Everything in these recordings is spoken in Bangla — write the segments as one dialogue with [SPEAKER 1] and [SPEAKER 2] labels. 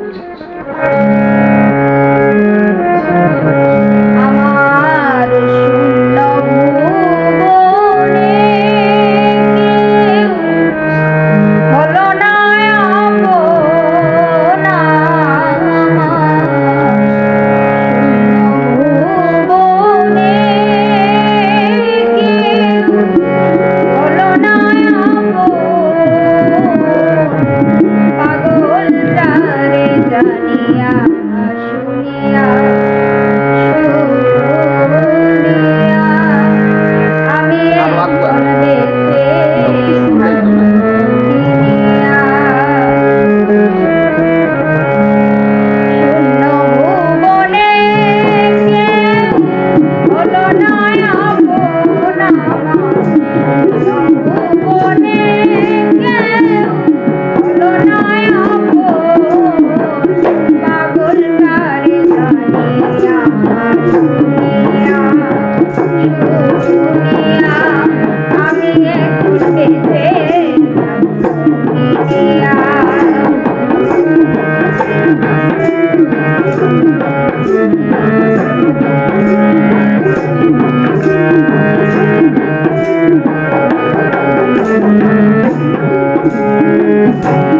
[SPEAKER 1] Música Thank you.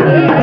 [SPEAKER 1] Yeah.